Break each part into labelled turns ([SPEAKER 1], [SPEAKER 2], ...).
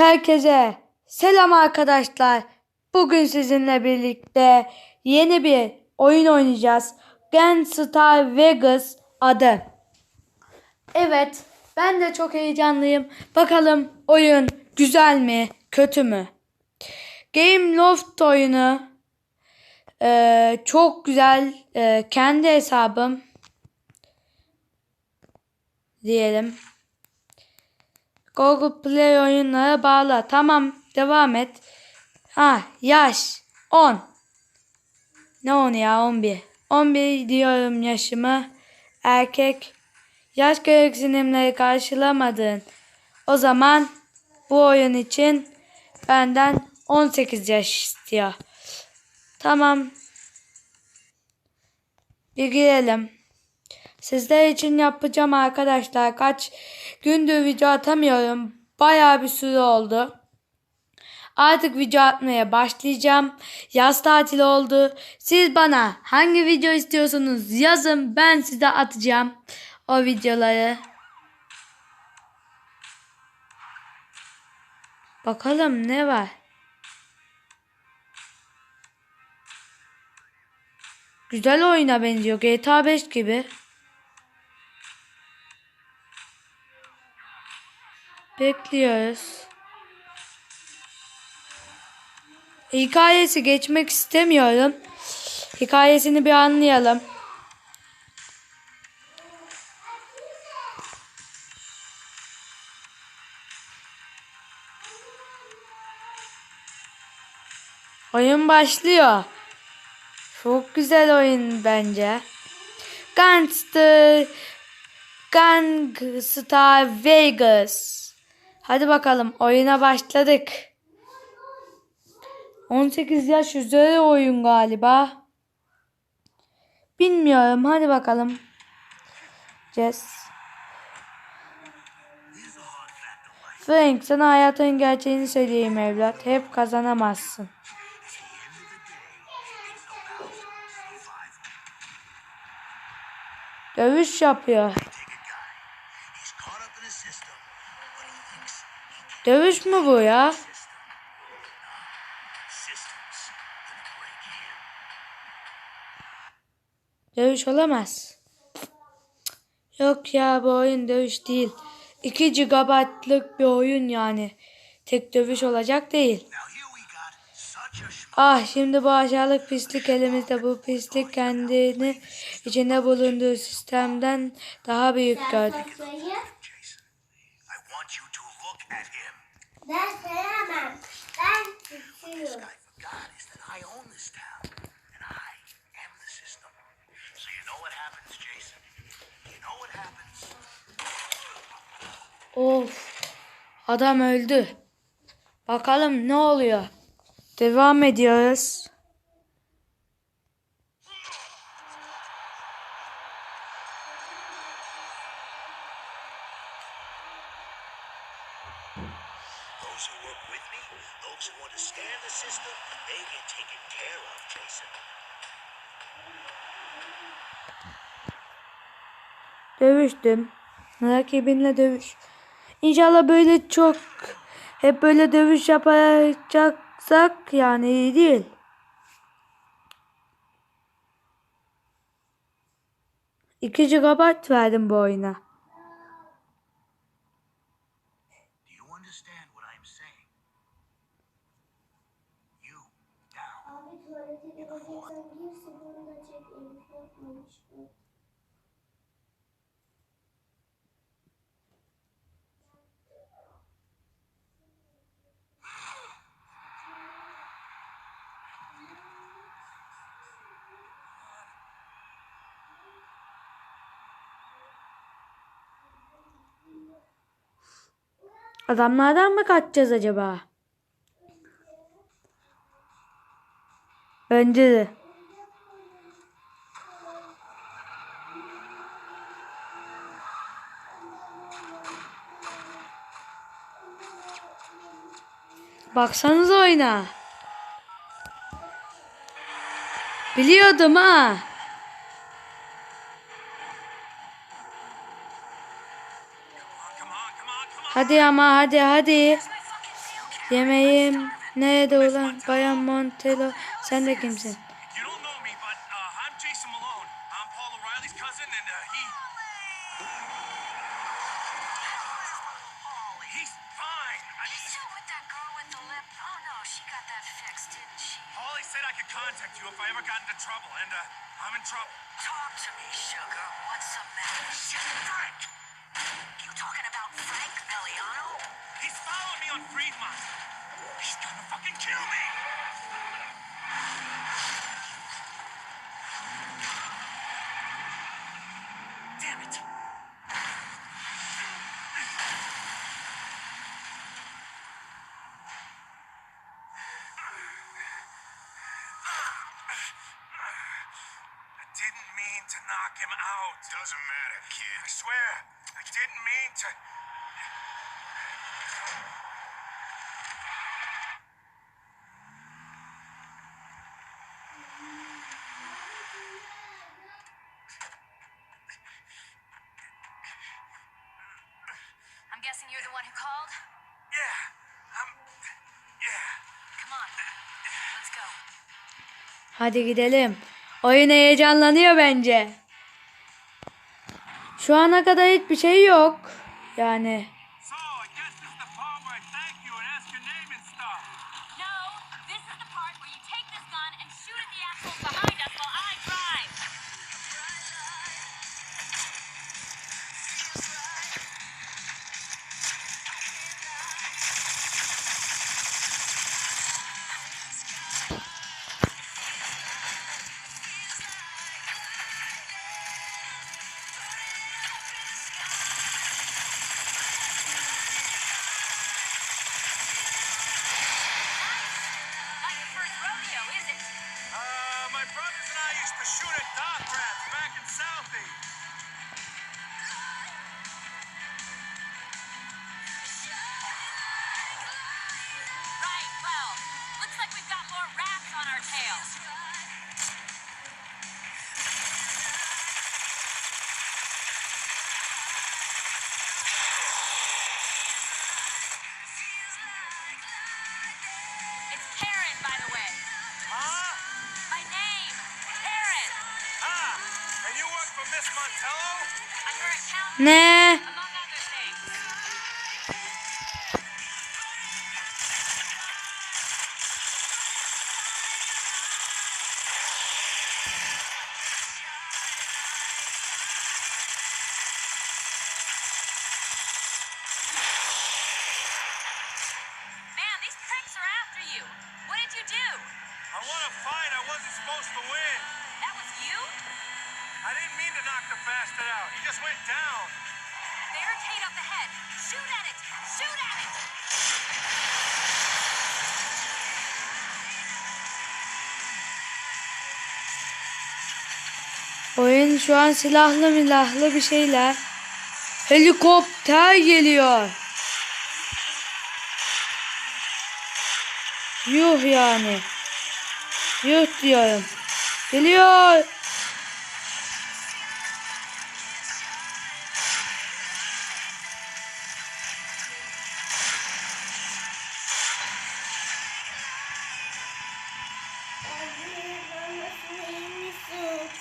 [SPEAKER 1] Herkese selam arkadaşlar. Bugün sizinle birlikte yeni bir oyun oynayacağız. Gangstar Vegas adı. Evet, ben de çok heyecanlıyım. Bakalım oyun güzel mi, kötü mü? Game Loft oyunu eee, çok güzel. Eee, kendi hesabım diyelim. Google Play oyunlara bağla. Tamam devam et. Ha yaş 10. Ne 10 ya 11. 11 diyorum yaşımı. Erkek. Yaş gereksinimleri karşılamadın. O zaman bu oyun için benden 18 yaş istiyor. Tamam. Bir girelim. Sizler için yapacağım arkadaşlar. Kaç gündür video atamıyorum. Bayağı bir süre oldu. Artık video atmaya başlayacağım. Yaz tatili oldu. Siz bana hangi video istiyorsunuz yazın. Ben size atacağım o videoları. Bakalım ne var. Güzel oyuna benziyor. GTA 5 gibi. Bekliyoruz. Hikayesi geçmek istemiyorum. Hikayesini bir anlayalım. Oyun başlıyor. Çok güzel oyun bence. Gangster Gangstar Vegas. Hadi bakalım oyuna başladık. 18 yaş üzeri oyun galiba. Bilmiyorum. Hadi bakalım. Jess. Frank sana hayatın gerçeğini söyleyeyim evlat. Hep kazanamazsın. Dövüş yapıyor. Dövüş mü bu ya? Dövüş olamaz. Yok ya bu oyun dövüş değil. 2 GB'lık bir oyun yani. Tek dövüş olacak değil. Ah şimdi bu aşağılık pislik elimizde. Bu pislik kendini içinde bulunduğu sistemden daha büyük gördük.
[SPEAKER 2] Ben sevemem. Ben tutuyorum.
[SPEAKER 1] Of. Adam öldü. Bakalım ne oluyor. Devam ediyoruz.
[SPEAKER 3] Those who work with me, those who understand the system, they get taken care of, Jason.
[SPEAKER 1] Dövüştüm. Rakibinle dövüş. İnşallah böyle çok hep böyle dövüş yapacaksak yani iyi değil. İki GB verdim bu oyuna. Adamlardan mı kaçacağız acaba? Bence de. Baksanıza oyna. Biliyordum ha. Hadi ama hadi hadi. Yemeğim nerede ulan Bayan Montelo sen de kimsin?
[SPEAKER 3] Trouble, and uh, I'm in trouble.
[SPEAKER 4] Talk to me, sugar. What's the matter?
[SPEAKER 3] Shit, Frank!
[SPEAKER 4] You talking about Frank Belliano?
[SPEAKER 3] He's following me on Fremont. He's gonna fucking kill me! Damn it! I didn't mean to knock him out. Doesn't matter, kid. I swear, I didn't mean to.
[SPEAKER 4] I'm guessing you're the one who called?
[SPEAKER 3] Yeah, I'm. Yeah.
[SPEAKER 4] Come on. Let's go.
[SPEAKER 1] Hadi gidelim. Oyun heyecanlanıyor bence. Şu ana kadar hiçbir şey yok. Yani
[SPEAKER 4] Nee.
[SPEAKER 1] Oyun şu an silahlı milahlı bir şeyler. Helikopter geliyor. Yuh yani. Yuh diyorum. Geliyor.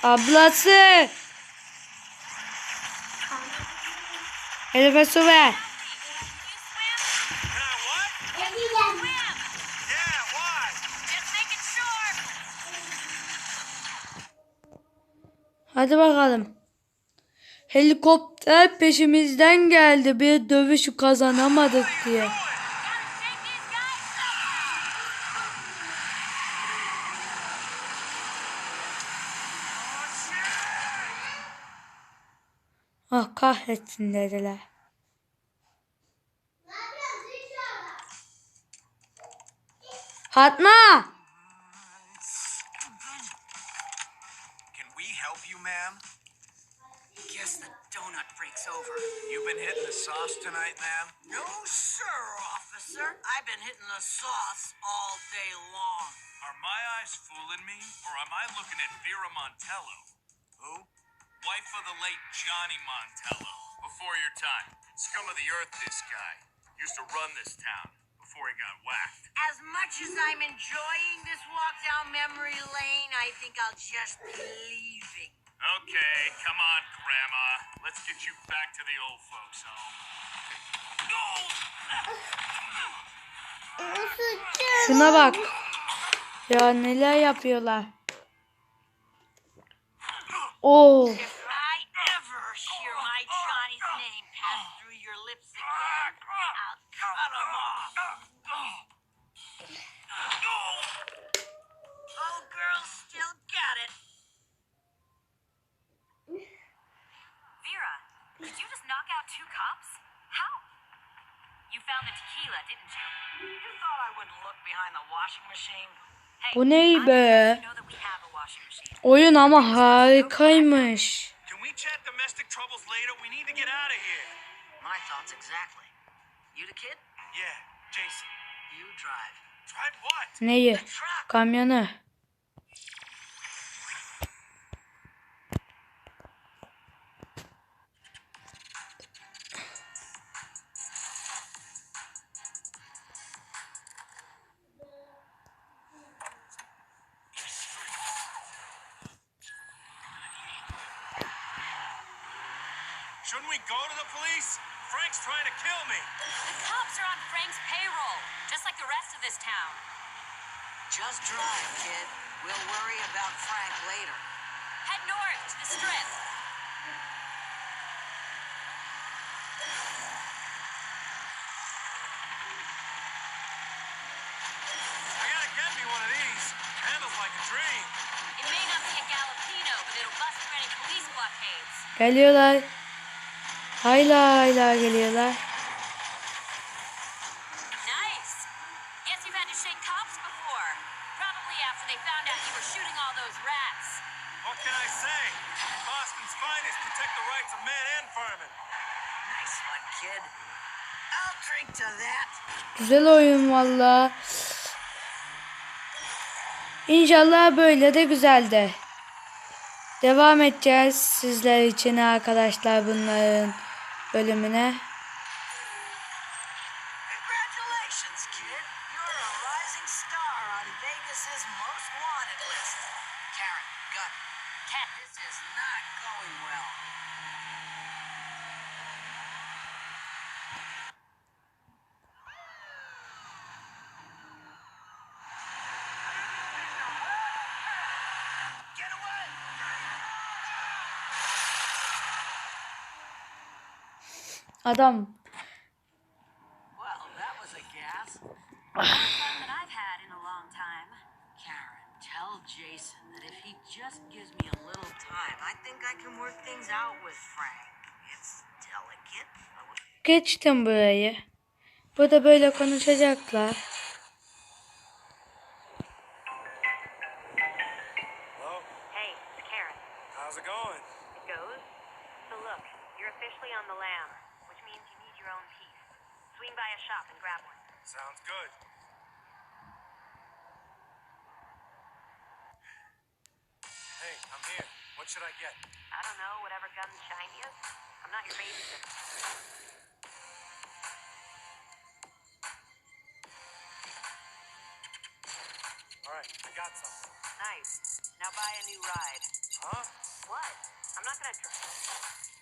[SPEAKER 1] Ablası. Elif'e su ver. Hadi bakalım. Helikopter peşimizden geldi. Bir dövüş kazanamadık diye.
[SPEAKER 5] The donut breaks over.
[SPEAKER 3] You been hitting the sauce tonight, ma'am?
[SPEAKER 5] No, sir, officer. I've been hitting the sauce all day long.
[SPEAKER 3] Are my eyes fooling me, or am I looking at Vera Montello? Who? Wife of the late Johnny Montello. Before your time. Scum of the earth, this guy. Used to run this town. Before before he got whacked.
[SPEAKER 5] As much as I'm enjoying this walk down memory lane, I think I'll just be leaving.
[SPEAKER 3] Okay, come on, Grandma. Let's get you back to the old folks' home. No!
[SPEAKER 2] Isıtacağım.
[SPEAKER 1] Şuna bak. Ya neler yapıyorlar. Oo.
[SPEAKER 4] A washing machine.
[SPEAKER 1] Oyun ama harikaymış.
[SPEAKER 3] Can we Shouldn't we go to the police? Frank's trying to kill me.
[SPEAKER 4] The cops are on Frank's payroll, just like the rest of this town.
[SPEAKER 5] Just drive, kid. We'll worry about Frank later.
[SPEAKER 4] Head north to the strip.
[SPEAKER 3] I gotta get me one of these. Handles like a dream.
[SPEAKER 4] It may not be a Galapino, but it'll bust through any police blockades.
[SPEAKER 1] Geliyorlar. Hayla hayla geliyorlar.
[SPEAKER 4] Nice. Guess you've had to shake cops before. Probably after they found out you were shooting all those rats.
[SPEAKER 3] What can I say? Boston's finest protect the rights of man and fireman.
[SPEAKER 5] Nice one, kid. I'll drink to that.
[SPEAKER 1] Güzel oyun valla. İnşallah böyle de güzel de. Devam edeceğiz sizler için arkadaşlar bunların bölümüne.
[SPEAKER 5] would-
[SPEAKER 1] geçtim burayı. Burada böyle konuşacaklar.
[SPEAKER 3] What should I get?
[SPEAKER 6] I don't know, whatever gun's shiniest. I'm not your babysitter.
[SPEAKER 3] All right, I got something.
[SPEAKER 6] Nice. Now buy a new ride.
[SPEAKER 3] Huh?
[SPEAKER 6] What? I'm not gonna drive.